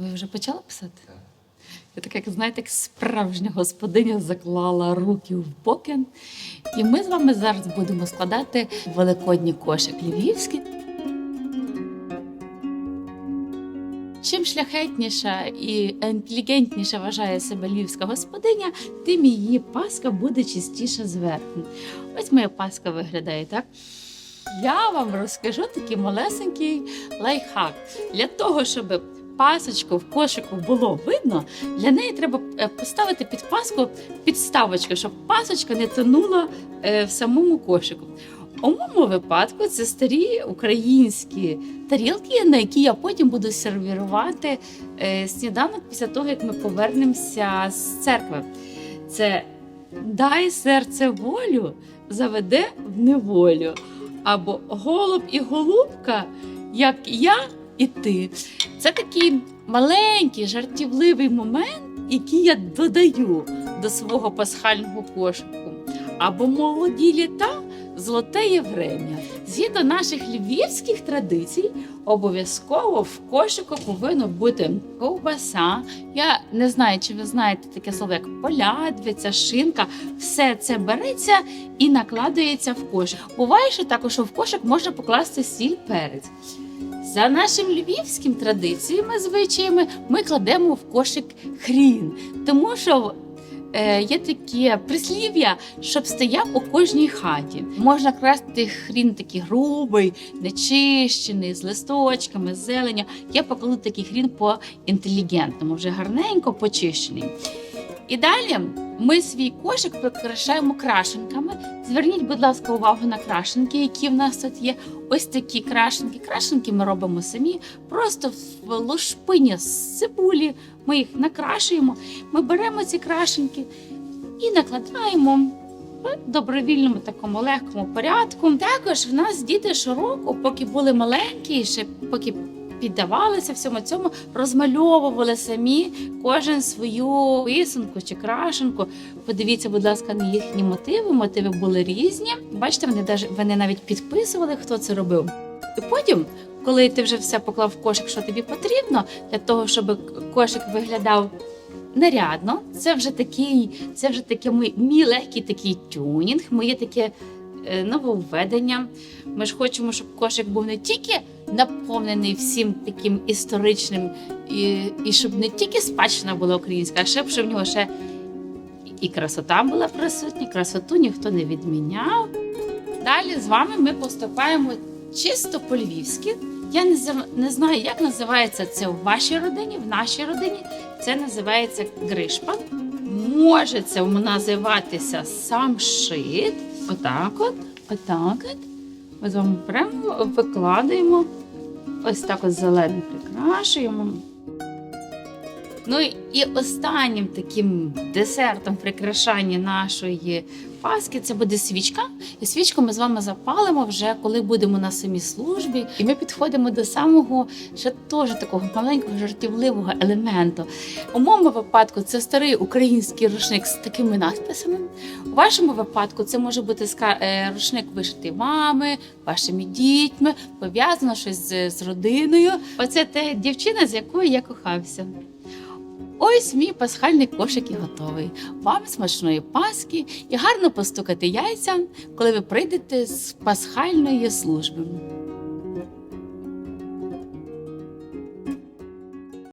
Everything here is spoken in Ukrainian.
Ви вже почали писати? Я така, як знаєте, як справжня господиня заклала руки в боки. І ми з вами зараз будемо складати великодній кошик львівський. Чим шляхетніша і інтелігентніша вважає себе львівська господиня, тим її паска буде чистіша зверху. Ось моя паска виглядає так. Я вам розкажу такий малесенький лайфхак. Для того, щоб пасочку в кошику було видно, для неї треба е, поставити під паску підставочку, щоб пасочка не тонула е, в самому кошику. У моєму випадку це старі українські тарілки, на які я потім буду сервірувати е, сніданок після того, як ми повернемося з церкви. Це дай серце волю, заведе в неволю. Або голуб і голубка, як я і ти. Це такий маленький жартівливий момент, який я додаю до свого пасхального кошику. Або молоді літа золоте єврем'я. Згідно наших львівських традицій, обов'язково в кошику повинно бути ковбаса. Я не знаю, чи ви знаєте таке слово, як полядвиця, шинка. Все це береться і накладається в кошик. Буває, що також в кошик можна покласти сіль перець. За нашим львівським традиціями, звичаями, ми кладемо в кошик хрін, тому що е, є таке прислів'я, щоб стояв у кожній хаті. Можна красти хрін такий грубий, нечищений, з листочками, з зеленю. Я покладу такий хрін по інтелігентному, вже гарненько почищений. І далі ми свій кошик прикрашаємо крашенками. Зверніть, будь ласка, увагу на крашенки, які в нас тут є. Ось такі крашенки. Крашенки ми робимо самі, просто в лушпині з цибулі. Ми їх накрашуємо. Ми беремо ці крашенки і накладаємо в добровільному такому легкому порядку. Також в нас діти щороку, поки були маленькі, ще поки піддавалися всьому цьому, розмальовували самі кожен свою писанку чи крашенку. Подивіться, будь ласка, на їхні мотиви. Мотиви були різні. Бачите, вони даже вони навіть підписували, хто це робив. І потім, коли ти вже все поклав в кошик, що тобі потрібно, для того, щоб кошик виглядав нарядно, це вже такий, це вже таке мій легкий такий тюнінг, моє таке е, нововведення. Ми ж хочемо, щоб кошик був не тільки наповнений всім таким історичним, і, і щоб не тільки спадщина була українська, а щоб, щоб в нього ще і красота була присутня, красоту ніхто не відміняв. Далі з вами ми поступаємо чисто по-львівськи. Я не, не знаю, як називається це в вашій родині, в нашій родині. Це називається гришпа. Може це називатися самшит. Отак от, отак от. Ми з вами прямо викладаємо. Ось так от зелене прикрашуємо. Ну і останнім таким десертом прикрашання нашої паски це буде свічка. І свічку ми з вами запалимо вже коли будемо на самій службі. І ми підходимо до самого ще теж такого маленького жартівливого елементу. У моєму випадку це старий український рушник з такими надписами. У вашому випадку це може бути е, рушник вишитий вами, вашими дітьми, пов'язано щось з, з родиною. Оце те дівчина, з якою я кохався. Ось мій пасхальний кошик і готовий. Вам смачної паски і гарно постукати яйця, коли ви прийдете з пасхальної служби.